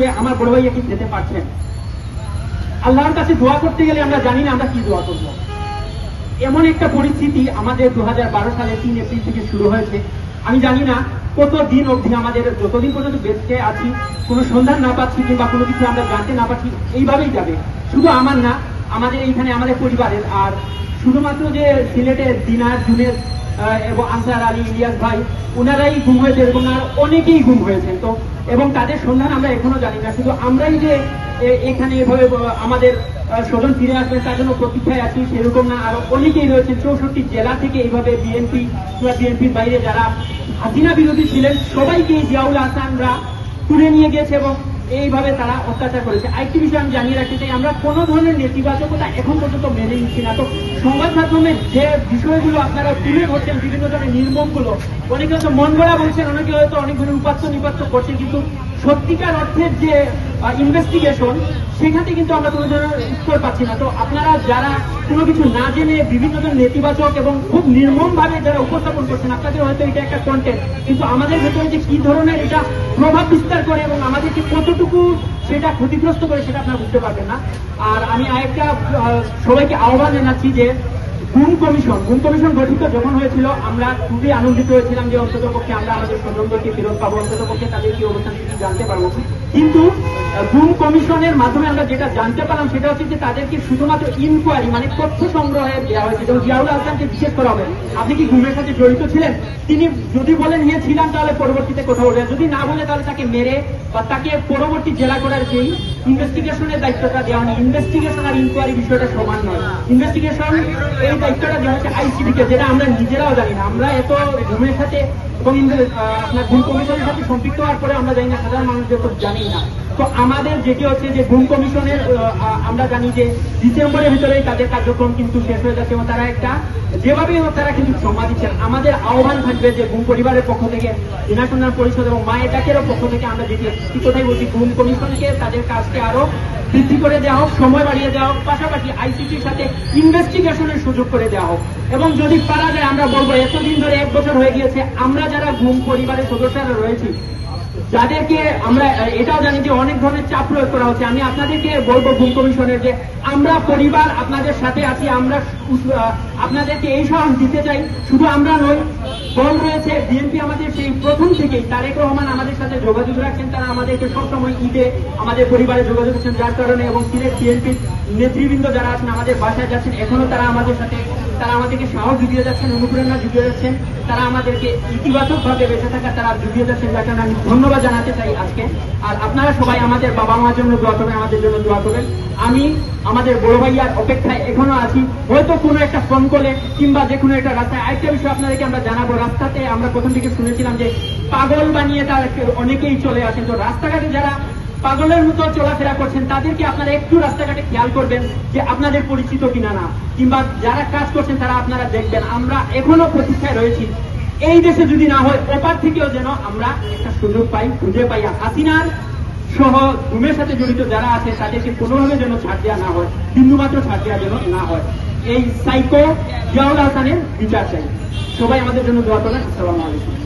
যে আমার বড় ভাইয়া কি যেতে পারছেন আল্লাহর কাছে দোয়া করতে গেলে আমরা জানি না আমরা কি দোয়া করব। এমন একটা পরিস্থিতি আমাদের দু সালে তিন এপ্রিল থেকে শুরু হয়েছে। আমি জানি না কত দিন অবধি আমাদের, যতদিন পর্যন্ত বেঁচে আছি, কোনো সন্ধান না পাচ্ছি কিংবা কোনো কিছু আমরা জানতে না পাচ্ছি এইভাবেই যাবে। শুধু আমার না, আমাদের এইখানে আমাদের পরিবারের আর শুধুমাত্র যে সিলেটের দিনার জুনের এবং আনসার আলী, ইলিয়াস ভাই ওনারাই গুম হয়েছে এবং আর অনেকেই গুম হয়েছেন তো, এবং তাদের সন্ধান আমরা এখনও জানি না। শুধু আমরাই যে এখানে এভাবে আমাদের স্বজন ফিরে আসবেন, তার জন্য প্রতীক্ষায় আছি, সেরকম না। আরও অনেকেই রয়েছেন চৌষট্টি জেলা থেকে এইভাবে বিএনপি কিংবা বিএনপির বাইরে যারা হাসিনা বিরোধী ছিলেন, সবাইকে জিয়াউল হাসানরা তুলে নিয়ে গেছে এবং এইভাবে তারা অত্যাচার করেছে। আরেকটি বিষয় আমি জানিয়ে রাখতে চাই, আমরা কোনো ধরনের নেতিবাচকতা এখন পর্যন্ত মেনে নিচ্ছি না। তো সংবাদ মাধ্যমে যে বিষয়গুলো আপনারা তুলে ধরছেন, বিভিন্ন ধরনের নির্মমগুলো, অনেকে হয়তো মন গড়া বলছেন, অনেকে হয়তো অনেক ধরনের উপাত্ত নিপাত্ত করছে কিন্তু সত্যিকার অর্থের যে ইনভেস্টিগেশন সেখানে কিন্তু আমরা কোনো ধরনের উত্তর পাচ্ছি না। তো আপনারা যারা কোনো কিছু না জেনে বিভিন্ন ধরনের নেতিবাচক এবং খুব নির্মম ভাবে যারা উপস্থাপন আপনাদের হয়তো এটা একটা কন্টেন্ট কিন্তু আমাদের ভেতরে যে কি ধরনের এটা প্রভাব বিস্তার করে এবং আমাদেরকে কতটুকু সেটা ক্ষতিগ্রস্ত করে সেটা আপনারা বুঝতে পারবেন না। আর আমি আরেকটা সবাইকে আহ্বান জানাচ্ছি যে গুম কমিশন গুম কমিশন গঠিত যখন হয়েছিল, আমরা খুবই আনন্দিত হয়েছিলাম যে অন্তত পক্ষে আমরা আমাদের স্বজনদেরকে ফেরত পাবো অন্তত পক্ষে তাদের কি অবস্থান জানতে পারব। কিন্তু গুম কমিশনের মাধ্যমে আমরা যেটা জানতে পারলাম সেটা হচ্ছে যে তাদেরকে শুধুমাত্র ইনকোয়ারি মানে তথ্য সংগ্রহে দেওয়া হয়েছে। এবং জিয়াউল হাসানকে বিশেষ করা হবে। আপনি কি গুমের সাথে জড়িত ছিলেন? তিনি যদি বলেন হ্যাঁ তাহলে পরবর্তীতে কোথাও বলবেন। যদি না বলে, তাহলে তাকে মেরে বা তাকে পরবর্তী জেলা করার যেই ইনভেস্টিগেশনের দায়িত্বটা দেওয়া হয় ইনভেস্টিগেশন আর ইনকোয়ারি বিষয়টা সমান নয়। ইনভেস্টিগেশন এই দায়িত্বটা দেওয়া হচ্ছে আইসিডি কে যেটা আমরা নিজেরাও জানি না। আমরা এত ঘুমের সাথে আপনার কমিশনের সাথে সম্পৃক্ত হওয়ার পরে আমরা জানি না, সাধারণ জানি না। তো আমাদের যেটি হচ্ছে যে কমিশনের আমরা জানি যে ডিসেম্বরের ভিতরেই তাদের কার্যক্রম কিন্তু শেষ হয়ে যাচ্ছে এবং তারা একটা, যেভাবে হোক তারা কিন্তু জমা দিচ্ছেন। আমাদের আহ্বান থাকবে যে ঘুম পরিবারের পক্ষ থেকে জেনাশনাল পরিষদ এবং মায়ের ডাকেরও পক্ষ থেকে আমরা যেটি, একটি কথাই বলছি ঘুম কমিশনকে, তাদের কাজকে আরও বৃদ্ধি করে দেওয়া হোক, সময় বাড়িয়ে দেওয়া হোক, পাশাপাশি আইসিটির সাথে ইনভেস্টিগেশনের সুযোগ করে দেওয়া হোক। এবং যদি পারা যায়, আমরা বলব, এতদিন ধরে এক বছর হয়ে গিয়েছে, আমরা যারা ঘুম পরিবারের সদস্যরা রয়েছি, যাদেরকে আমরা, এটাও জানি যে অনেক ধরনের চাপ প্রয়োগ করা হচ্ছে। আমি আপনাদেরকে বলব ঘুম কমিশনের যে আমরা পরিবার আপনাদের সাথে আছি, আমরা আপনাদেরকে এই সাহস দিতে চাই। শুধু আমরা নই, দল রয়েছে, বিএনপি আমাদের সেই প্রথম থেকেই। তারেক রহমান আমাদের সাথে যোগাযোগ রাখছেন, তারা আমাদেরকে সবসময় ঈদে আমাদের পরিবারে যোগাযোগ করছেন যার কারণে এবং সিলেট বিএনপির নেতৃবৃন্দ যারা আছেন, আমাদের বাসায় যাচ্ছেন, এখনও তারা আমাদের সাথে তারা আমাদেরকে সাহস জুগিয়ে যাচ্ছেন, অনুপ্রেরণা জুগিয়ে যাচ্ছেন, তারা আমাদেরকে ইতিবাচক ভাবে বেঁচে থাকা তারা জুগিয়ে যাচ্ছেন কারণে আমি ধন্যবাদ জানাতে চাই আজকে। আর আপনারা সবাই আমাদের বাবা মার জন্য দোয়া করবেন, আমাদের জন্য দোয়া করবেন। আমি আমাদের বড় ভাইয়ার অপেক্ষায় এখনও আছি। হয়তো কোনো একটা ফোন কলে কিংবা যে কোনো একটা রাস্তায়। আরেকটা বিষয় আপনাদেরকে আমরা জানাব, রাস্তাতে আমরা প্রথম থেকে শুনেছিলাম যে পাগল বানিয়ে তার অনেকেই চলে আসেন। তো রাস্তাঘাটে যারা পাগলের মতো চলাফেরা করছেন, তাদেরকে আপনারা একটু রাস্তাঘাটে খেয়াল করবেন যে আপনাদের পরিচিত কিনা না। কিংবা যারা কাজ করছেন, তারা আপনারা দেখবেন, আমরা এখনও প্রতীক্ষায় রয়েছি। এই দেশে যদি না হয়, ওপার থেকেও যেন আমরা একটা সুযোগ পাই, খুঁজে পাই। হাসিনার সহ ঘুমের সাথে জড়িত যারা আছে, তাদেরকে কোনোভাবে যেন ছাড় দেওয়া না হয়, বিন্দুমাত্র ছাড় দেওয়া যেন না হয়। এই সাইকো জিয়াউল হাসানের বিচার চাই। সবাই আমাদের জন্য দোয়া করেন আসসালামু আলাইকুম।